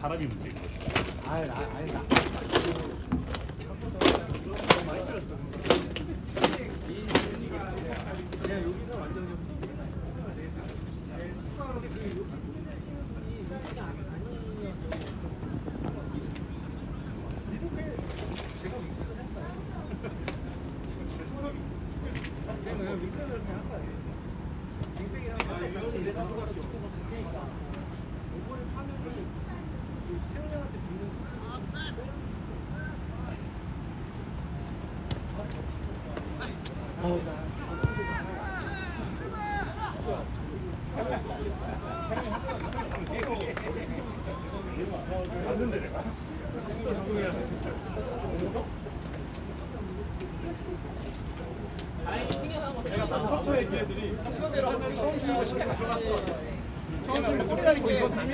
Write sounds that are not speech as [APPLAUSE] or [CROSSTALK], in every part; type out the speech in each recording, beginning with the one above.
사람이 문제. 아니 나 아니 나. 맞는데 내가. 진짜 적응해야 돼. 컴퓨터에 있는 애들이 순서대로 하면 처음 쉽게 들어갔어. 처음 꼬리라는 게 이거 이미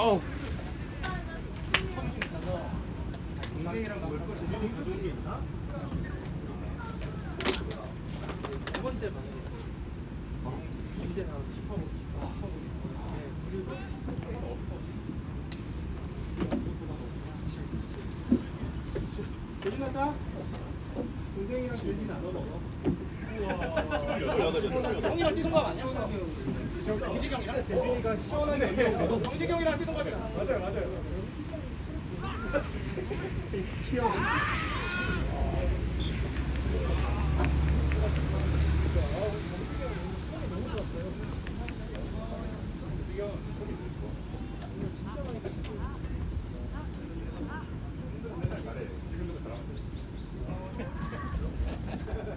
어우. 동생이랑 놀 거, 재밌는 거 좋은 게 있나? 두 번째 방에 이제 나와서 힙합 재진아 사? 동생이랑 재진 나눠 먹어. 형이랑 뛰는 거 아니야? 먹어. 정식이 형이랑 뛰는 거면 맞아요, 맞아요.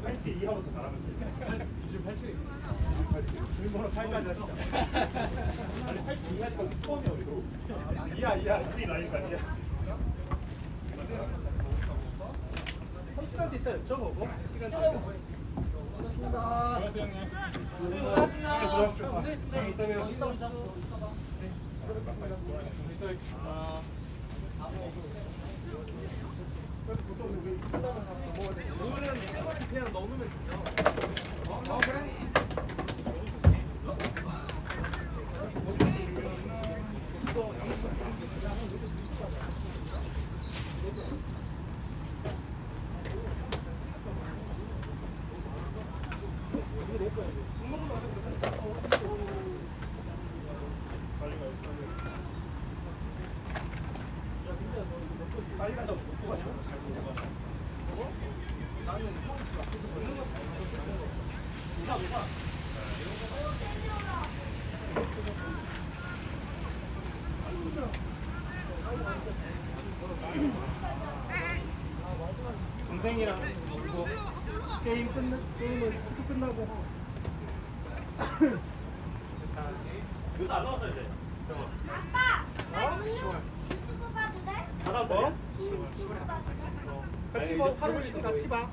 팔찌 2하부터 잘하면 돼. 기준 87. 일본어 8까지 하시죠. 아니 8 2하니까 처음이야 우리도. 이야 이야 우리 나이까지야. 한 시간대 있다 여쭤보고 시간 되면. 보통 우리 사람은 다 먹어야 돼. 오늘은 세번이 그냥 넣으면 되죠. 어 그래? 빨리 가서 먹고 가자. 잘 먹어. 나는 형 집 앞에서 먹는 거 누가 누가? 동생이랑 놀고 게임 끝나 게임은 투표 끝나고 이거 다 나왔어 이제. 아빠, 나눈 유튜브 봐도 돼? 하나 뭐? 유튜브 봐도 돼? 같이 봐 보고 싶으면 같이 봐.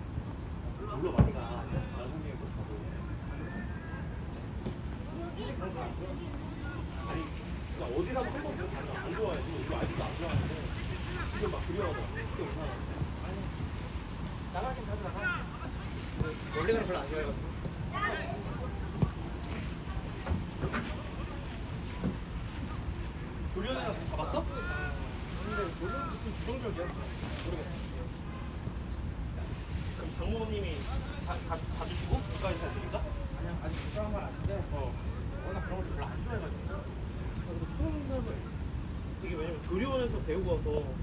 불러봐. 나중에 뭐 가고. 아니 그러니까 어디라도 한번 가면 안 좋아해. 지금 이거 아직도 안 좋아하는데 지금 막 그리워서. 나가긴 자주 나가. 원래는 별로 안 좋아해가지고. 조련이랑 잡았어? 근데 요즘 무슨 부정적이야? 모르겠어. 장모님이 다, 다, 다 주시고 국가에 사시니까? 아니야 아직 부정한 건 아닌데 어. 워낙 그런 걸 별로 안 좋아해가지고. 그리고 처음 사람을 이게 왜냐면 조리원에서 배우고 와서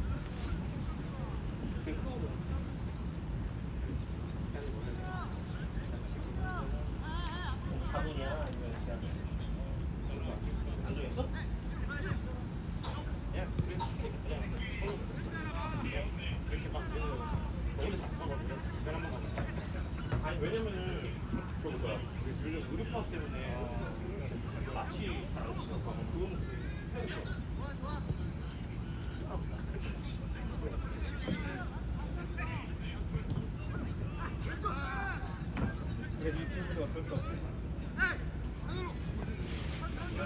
근데 어쩔 수 없어.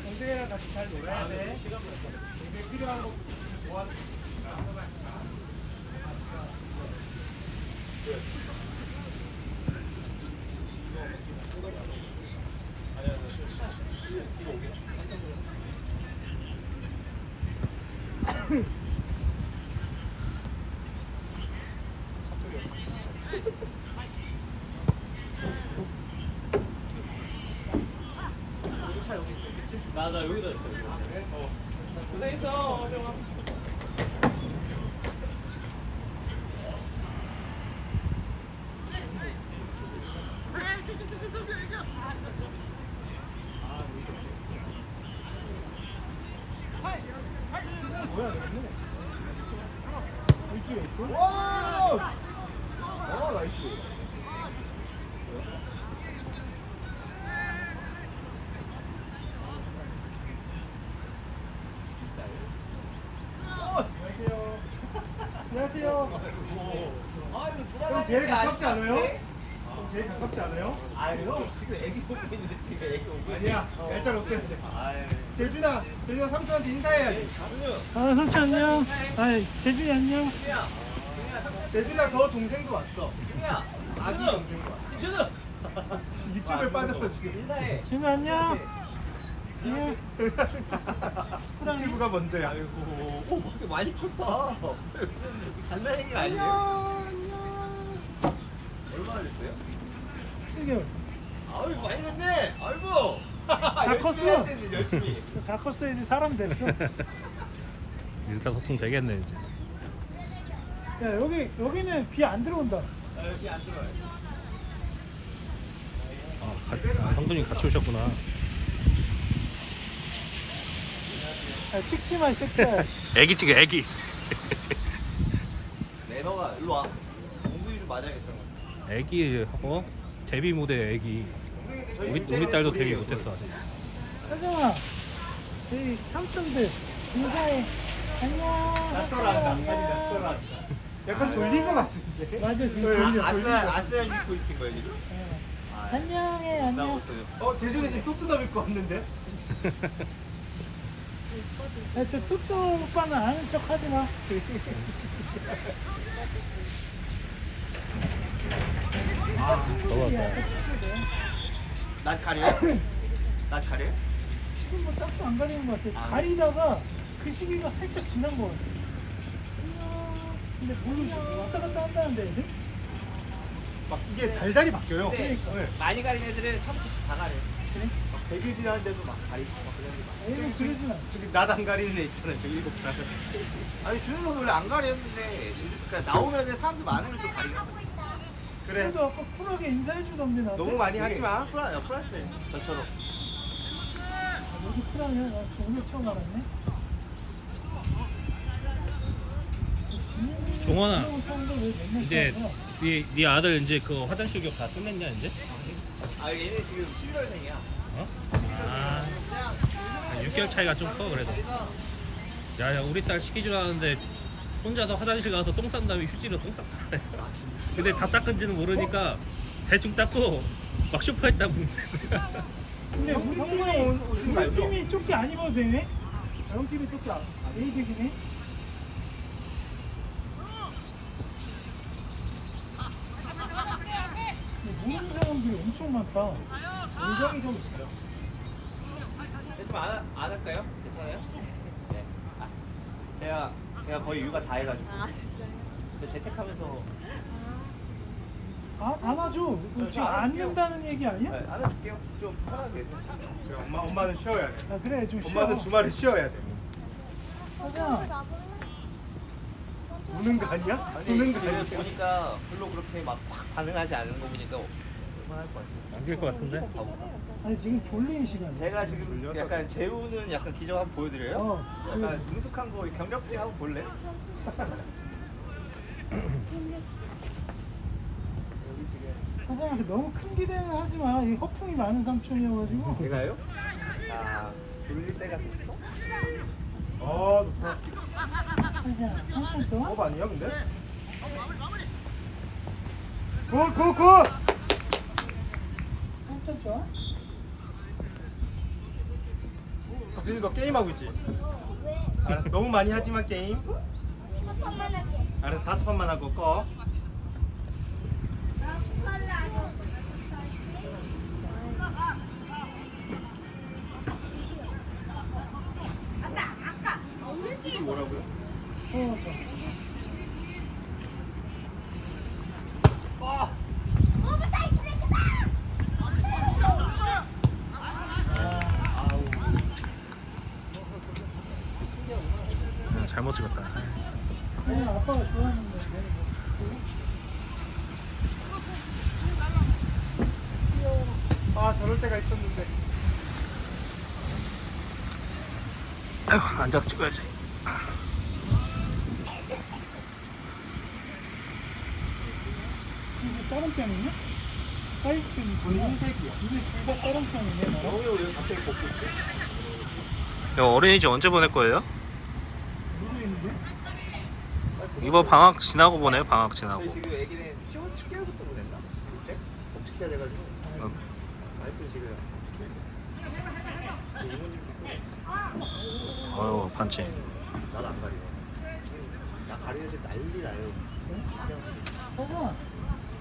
동생이랑 같이 잘 놀아야 돼. 동생 필요한 거 모아서. 인사해야지. 아, 삼촌 안녕. 아, 재준이 안녕. 재준아 너 동생도 왔어. 준우야. 아기. 동생도 왔어. 준우. 유튜브에 빠졌어 지금. 인사해. 준우 안녕. 안녕. 유튜브가 먼저야. 아이고, 오, 밖에 많이 컸다. 얘기 아니에요? 얼마나 됐어요? 7개월. 아유, 많이 됐네. 아이고. 다 컸어. 열심히. 다 컸어야지 사람 됐어. [LAUGHS] 일단 소통 되겠네 이제. 야, 여기, 여기는 비 안 들어온다. 아, 여기 안 들어요. 아, 가, 아 형돈이 같이 오셨구나. 야, 찍지 마, 이 새끼야. [LAUGHS] 애기 찍어 애기. [LAUGHS] 매너가 일로 와. 공부이 좀 맞아야겠다. 애기 어 데뷔 무대 애기. 우리 우리 딸도 데뷔 못했어 아직. 서정아, 저희 삼촌들 인사해. 안녕. 낯설어 한다. 아니 낯설어 한다. 약간 졸린 거 같은데. 맞아, 지금 네, 졸려, 아, 졸려. 아싸 아싸 입고 있는 거야 지금? 예. 아, 안녕해, 나 안녕. 어떠요? 어 재준이 지금 또뜯어 입고 왔는데. [LAUGHS] 야, 저 뚜뚜 오빠는 아는 척 하지 마. [LAUGHS] 아, 친구들이야, 더웠다. 친구들. 낯 가려? [COUGHS] 낯 가려? 지금 뭐 딱히 안 가리는 것 같아. 아. 가리다가 그 시기가 살짝 지난 것 같아. 근데 모르지. 왔다 갔다 한다는데 애들? 막 이게 달달이 바뀌어요. 네. 네. 많이 가린 애들은 처음부터 다 가려. 그래? 막 데뷔 하는데도 막 가리고 막게 막. 애는 그러진 않아. 지금 나안 가리는 애 있잖아요. 저 일곱 살. [LAUGHS] 아니 준우는 원래 안 가렸는데 그러니까 나오면은 사람들 많으면 좀 가리는 거야. 그래. 그래도 아까 쿨하게 인사해주던데 나한테. 너무 많이 하지 마. 프라 프랑스 저처럼. 아, 너도 쿨하냐? 나 오늘 처음 알았네. 왜 맨날 이제 그러냐? 네, 네 아들 이제 그 화장실 교육 다 끝냈냐 이제? 아 얘네 지금 11월생이야. 어? 아, 한 6개월 차이가 좀 커 그래도. 야야 우리 딸 시키지 않았는데 혼자서 화장실 가서 똥 싼 다음에 휴지로 똥 닦잖아. [LAUGHS] 근데 다 닦은지는 모르니까 대충 닦고 막 쇼파에 딱 묻는 거야. 근데 우리 형, 팀이 오- 오신 거 우리 알죠? 팀이 조끼 안 입어도 되네? 형 팀이 조끼 안? 근데 모르는 사람들이 엄청 많다. 인정이 좀 있어요. 좀 안 안 할까요? 괜찮아요? 네. 아, 제가 제가 거의 육아 다 해가지고. 아 진짜요? 근데 재택하면서 아, 안아줘. 지금 안 할게요. 안는다는 얘기 아니야? 네, 안아줄게요. 좀 편하게 계세요. 그래, 엄마 엄마는 쉬어야 돼. 아, 그래, 좀 쉬어. 엄마는 주말에 쉬어야 돼. 하자. 우는 거 아니야? 아니 우는 거 아니야? 보니까 별로 그렇게 막확 반응하지 않는 거 보니까 할것 같아요. 안길 것 같은데? 아니, 지금 졸린 시간이야. 제가 지금 졸려서 약간 재우는 약간 기적 한번 보여드려요? 어, 약간 능숙한 거 경력직 한번 볼래? 하자. [LAUGHS] 너무 큰 기대는 하지 마. 이 허풍이 많은 삼촌이어가지고. 제가요? 자 돌릴 때가 됐어? 아 좋다. 하자. 삼촌 좋아? 업 아니야 근데? 굿 굿 굿. 삼촌 좋아? 박준이 너 게임하고 있지? 왜? 알았어 너무 많이 하지마 게임 첫 판만 할게. 알았어 다섯 판만 하고 꺼 나 팔을 안 아까 없는 게 뭐라고요? 어, 저. 오버타이트다. 음, 잘못 찍었다. 그냥 아빠가 좋아하는 거. 아 저럴 때가 있었는데 앉아서 찍어야지. 진짜 다른 편이냐? 화이트 이게 둘다 다른 편이네. 너왜 여기 갑자기 벗고 있지? 이거 어린이집 언제 보낼 거예요? 모르겠는데? 이번 방학 지나고 보내요. 방학 지나고. 지금 애기는 10월 축제부터 보냈나? 축제? 법칙해야 돼가지고 어. 와이프 지금 저 이모님도 어유 반지. 나도 안 가리네 나 가리는 지 난리 나요 봐봐.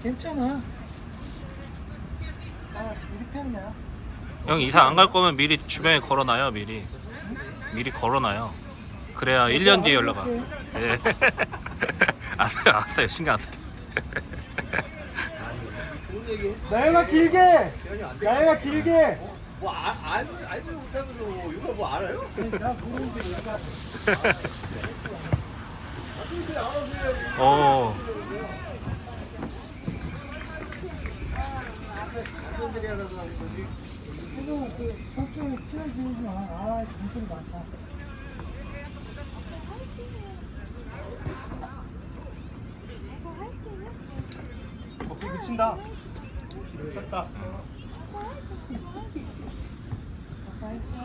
괜찮아. 아, 우리 편이야. 형 이사 안 갈 거면 미리 주변에 걸어놔요. 미리. 미리 걸어놔요. 그래야 1년 뒤에 연락 와. 예. [LAUGHS] 알았어요. 알았어요. 신경 안 쓸게. 나영아 길게! 나영아 길게! 뭐 아, 알, 알지도 못하면서 뭐 이거 뭐 알아요? 나 모르는데 얘가 어. 남편들이 하라고 하는 거지 그래도 그 설정이 친해지지 마. 아, 많다. 어깨 그친다 미쳤다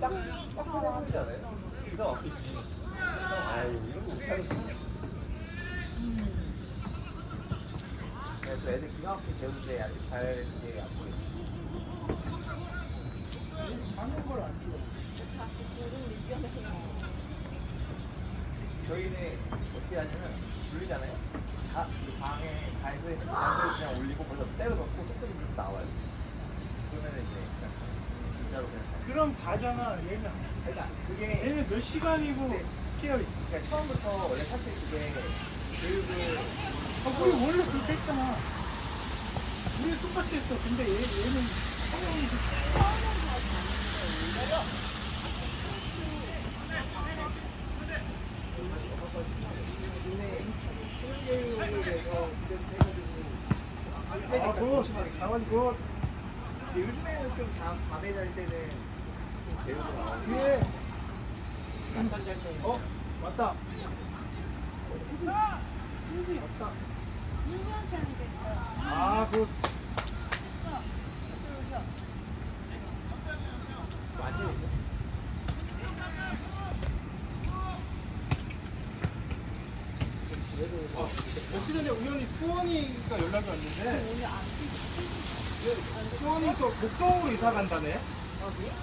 딱, 딱 보내지 않아요? 기가 막히지 아유 이런 거 못하겠어 그래서 애들 기가 막히게 배우는데 아직 잘 그게 안 보여 자는 걸안 좋아. 저희는 어떻게 하냐면 돌리잖아요. 다, 그 방에 가에서 양을 그냥 올리고 거기서 때려넣고 조금 좀 나와요. 그러면 이제 약간 진짜로 그냥 잘- 그럼 자잖아. 얘는 그러니까 그게 시간이고 깨어 있어. 그러니까 처음부터 원래 사실 그게 교육을 아, 우리 원래 그렇게 했잖아. 우리 똑같이 했어. 근데 얘, 얘는 성형이 아, 그거 강원 그거 요즘에는 좀 밤, 밤에 잘 때는 좀 배우고 나오 어? 맞다 아, 그 수원이가 연락이 왔는데 수원이 또 목동으로 이사 간다네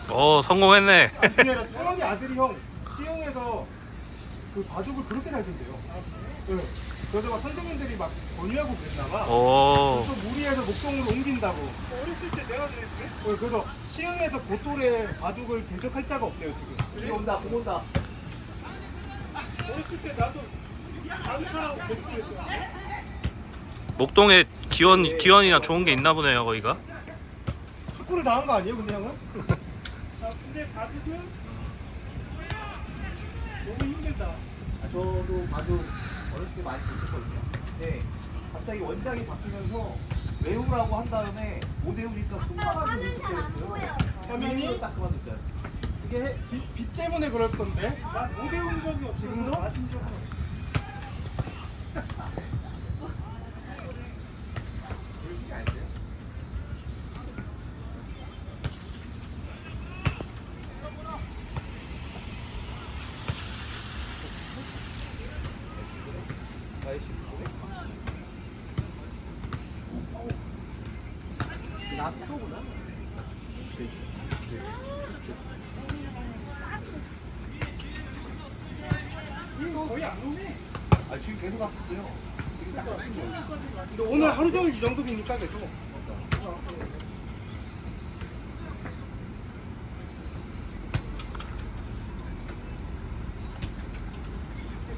어 성공했네. 수원이 아들이 형 시흥에서 그 바둑을 그렇게 잘 된대요 네. 그래서 막 선생님들이 막 권유하고 그랬나 봐 오. 또 무리해서 목동으로 옮긴다고 어렸을 때 내가 그랬지? 어, 그래서 시흥에서 고토에 바둑을 대적할 자가 없대요 지금 여기 온다 공 온다 어렸을 때 나도 아무카라고 계속 그랬어. 목동에 기원 기원이나 좋은 게 있나 보네요 거기가. 축구를 당한 거 아니에요 근데 형은? 아, 근데 바둑은 너무 힘들다. 아, 저도 바둑 어렸을 때 많이 했었거든요. 근데 갑자기 원장이 바뀌면서 외우라고 한 다음에 못 외우니까 손나가지고 일찍 때렸어요. 화면이? 딱 그만뒀어요. 이게 해- 비, 비 때문에 그럴 건데 난못 외운 적이 없어. 지금도? 맞은 적은 없어. [LAUGHS] 그런 게 아니세요? 아이씨, 야쏘구나. 이 거 거의 안 오네. 아 지금 계속 왔었어요. 거예요. 근데 오늘 하루 종일 이 정도 비니까 계속.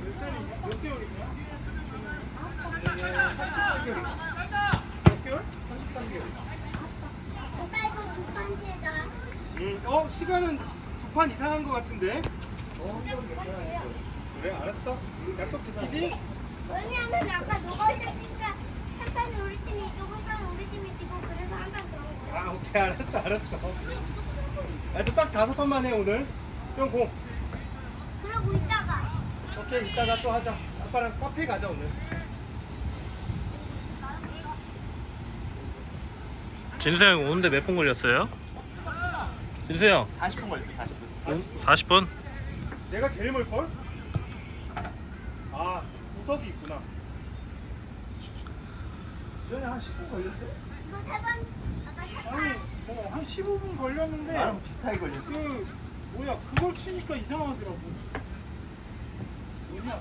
몇 살이냐? 몇 개월이냐? 몇 개월? 33개월. 오빠 이거 두 번째다. 음, 어 시간은 두 판 이상한 것 같은데. 어, 좀 괜찮아요. 그래 알았어. 약속 지키지. 왜냐면 아까 누가 있었으니까 한 판은 우리 팀이 이기고 한 판은 우리 팀이 이기고 그래서 한 판 들어온 거야. 아 오케이 알았어 알았어. 아주 딱 다섯 판만 해 오늘. 형 공. 그러고 있다가 오케이 이따가 또 하자. 아빠랑 카페 가자 오늘. 진수 형 오는데 몇 분 걸렸어요? 진수 형 40분 걸렸어. 40분. 40분? 내가 제일 멀 걸? 아 우석이 있구나. 전에 한 10분 걸렸어. 이거 세 번, 아까 세 판. 뭐 한 15분 걸렸는데 나랑 비슷하게 걸렸어. 그 뭐야 그걸 치니까 이상하더라고. 뭐냐?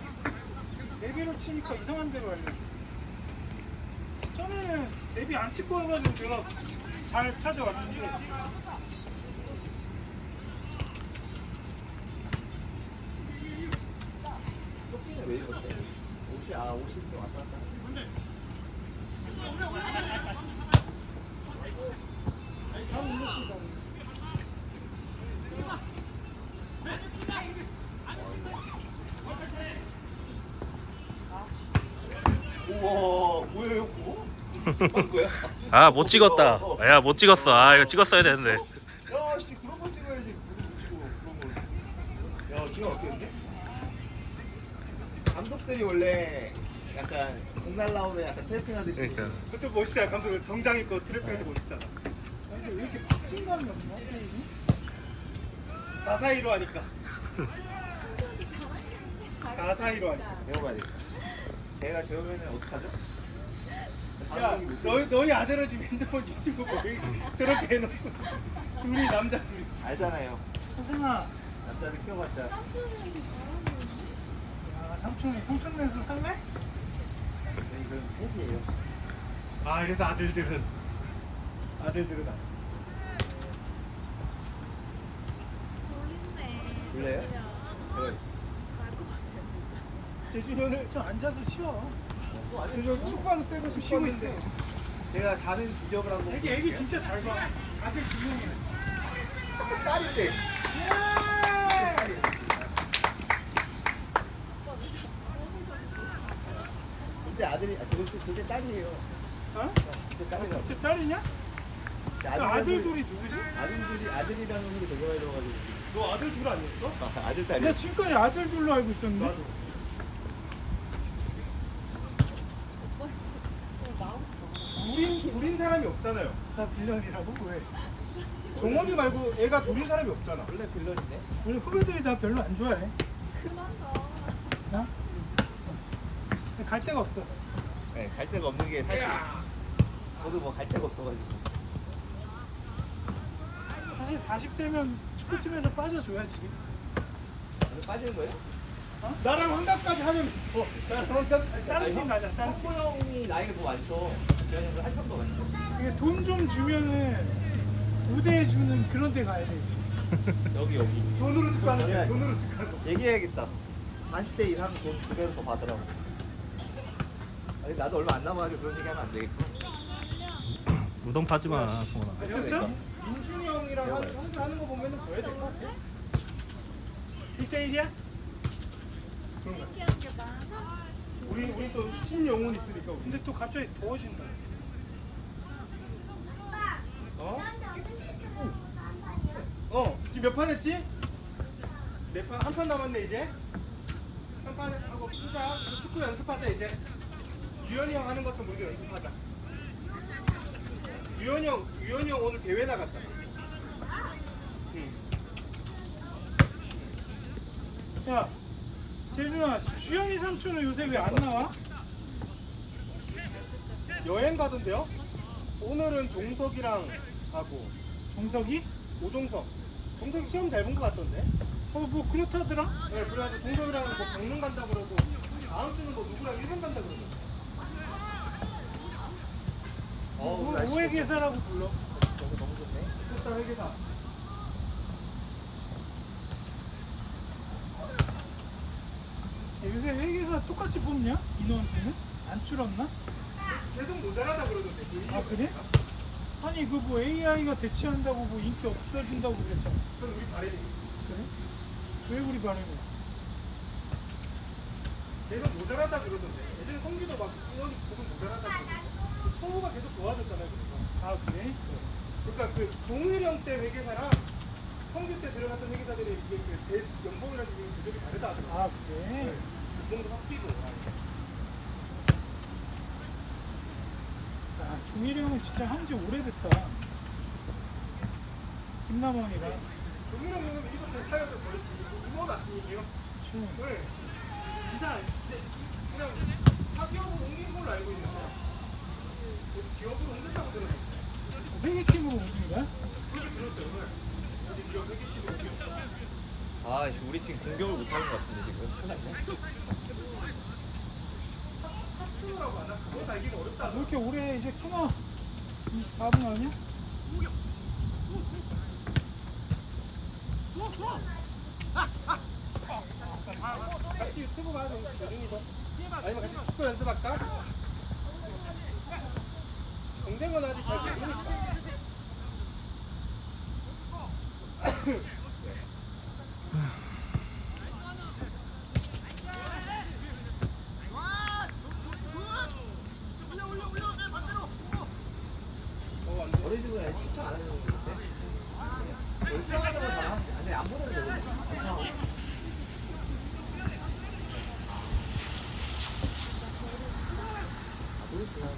내비로 치니까 이상한 데로 알려. 전에는 내비 안 찍고 와가지고 내가 잘 찾아왔는데 쇼핑은 왜 이러대? 옷이 아 옷이 좀 왔다 갔다. 하네. 우와 뭐야 이거? 뭐? 뭐야? 아 못 찍었다 야 못 찍었어 아 이거 찍었어야 되는데 야, 씨 그런 거 찍어야지. 그런 거 찍고 그런 거. 야, 기가 막히는데? 감독들이 원래 약간 공 날라오면 약간 트래핑 하듯이. 그러니까 그때 멋있잖아 감독 정장 입고 트랩 할때 멋있잖아. 근데 왜 이렇게 박진감이 없나? 게임이? 442로 하니까. 442로 하니까. 배워봐야겠다. 제가 배우면은 어떡하죠? 야, 너희 너희 아들은 지금 핸드폰 유튜브 보고 저렇게 해놓고 둘이 남자 둘이. 알잖아요. 서승아, 남자들 키워봤자. 야, 삼촌이 삼촌 내서 살래? 이건 폐지예요. 아 그래서 아들들은 아들들은 안. 몰래요? 그래. 대준이는 저 앉아서 쉬어. 대준 축구하도 떼고 쉬고 있어. 제가 가는 기적을 한번. 애기 애기 진짜 잘 봐. 아들 두 명이야. 딸인데. 진짜 아들이, 아, 저거 그게 딸이에요. 어? 진짜 딸이라고. 제 딸이냐? 제그 아들 둘이 누구지? 아들들이 아들이라는 소리 되게 많이 들어가지고. 너 아들 둘 아니었어? 아, 아들 딸이. 나 지금까지 아들 둘로 알고 있었는데. 나도. 둘인 둘인 사람이 없잖아요. 나 빌런이라고? 왜? 종원이 말고 애가 둘인 사람이 없잖아. 원래 빌런인데? 원래 후배들이 나 별로 안 좋아해. 나? 갈 데가 없어. 네, 갈 데가 없는 게 사실. 저도 뭐 갈 데가 없어가지고. 사실 40대면 축구팀에서 빠져줘야지. 오늘 빠지는 거예요? 나랑 환갑까지 하면서 나랑 환갑까지. 다른 팀 가자. 다른 팀. 성모 형이 나이가 더 많죠. 이게 돈 좀 주면은 우대해 주는 그런 데 가야 돼. [LAUGHS] 여기 여기. 돈으로 축구하는 아니야. 거. 돈으로 축구하는 거. 얘기해야겠다. 40대 이상 돈두 배로 더 받으라고. 아니 나도 얼마 안 남아가지고 그런 얘기 하면 안 되겠고. 무덤 파지 마 됐어? 민준이 형이랑 한, 형들 하는 거 보면은 더 해야 될것 같아. 1대1이야? 그런 거. 우리 우리 또 신영혼 있으니까 우리. 근데 또 갑자기 더워진다. 어? 어 지금 몇 판 했지? 몇 판? 한 판 남았네 이제. 한 판 하고 끄자. 축구 연습하자 이제. 유현이 형 하는 것처럼 우리도 연습하자. 유현이 형, 유현이 형 오늘 대회 나갔잖아. 응. 야, 재준아, 주영이 삼촌은 요새 왜 안 나와? 여행 가던데요? 오늘은 종석이랑 하고 정석이? 오종석. 종석이 시험 잘 본 것 같던데. 어 뭐 그렇다더라? 네, 그래가지고 종석이랑 뭐 강릉 간다 그러고 다음 주는 뭐 누구랑 일본 간다 그러고. 어우, 뭐 날씨 오해 계사라고 불러. 너무 너무 좋네. 됐다 회계사. 요새 회계사 똑같이 뽑냐? 인원수는? 안 줄었나? 계속 모자라다 그러던데. 그 아 그래? 아니 그 뭐 AI가 대체한다고 뭐 인기 없어진다고 그랬잖아. 그건 우리 바램이. 그래? 왜 우리 반응이? 계속 모자라다 그러던데. 예전에 성기도 막 인원이 계속 모자라다 그러던데. 그 소모가 계속 좋아졌잖아요. 그래서. 아 그래? 그러니까 그 종일형 때 회계사랑 성규 때 들어갔던 회계사들이 이게 그 지금 구조이 다르다 하더라고요. 아 그래? 확. 아 종일이 형은 진짜 한 지 오래됐다. 김남원이랑. 종일형 형은 이것도 사연을 맞니? 얘가 좀 네. 이사 이제 그냥 사기업으로 옮긴 걸로 알고 있는데 기업으로 옮긴다고 들었어요. 회계팀으로 옮긴 거야? 그렇게 들었어요. 어디 기업 회계팀으로 옮겼다. 아, 씨, 우리 팀 공격을 못하는 것 같은데 지금. 왜 이렇게 오래 이제 끊어? 24분 아니야? 같이 유튜브. 나중에도. 아니면 같이 축구 연습할까? 경쟁은 아직 잘 모르니까. 어, 안 돼. 어린 친구는 아직 추천 안 해주는 건데. 여기 수영하는 건 다, 아니, 안 보내도 되거든. 아, 모르겠구나.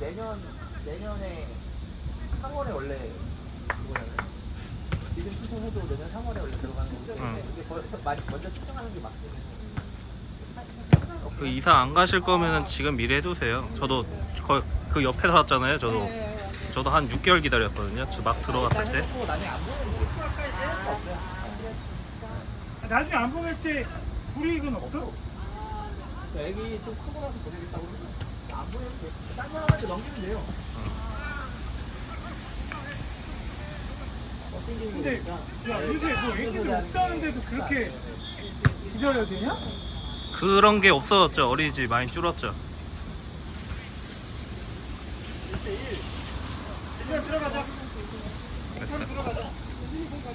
내년, 내년에 3월에 원래 그거잖아요. 지금 추천해도 내년 3월에 원래 들어가는 거기 때문에 이게 벌써 많이 먼저 추천하는 게 맞거든요. 그 이사 안 가실 거면은 지금 미리 해두세요. 저도 거, 그 옆에 살았잖아요. 저도 저도 한 6개월 기다렸거든요. 저 막 들어갔을 때. 해놓고 나중에 안 아, 나중에 보낼 때 불이익은 없어? 애기 좀 크고 나서 보내겠다고. 딴 사람한테 넘기면 돼요. 어, 땡기는 근데 거니까. 야 요새 뭐 애기들 없다는데도 그렇게 기다려야 되냐? 그런 게 없어졌죠. 어린이집 많이 줄었죠. 일단 들어가자. 일단 들어가자.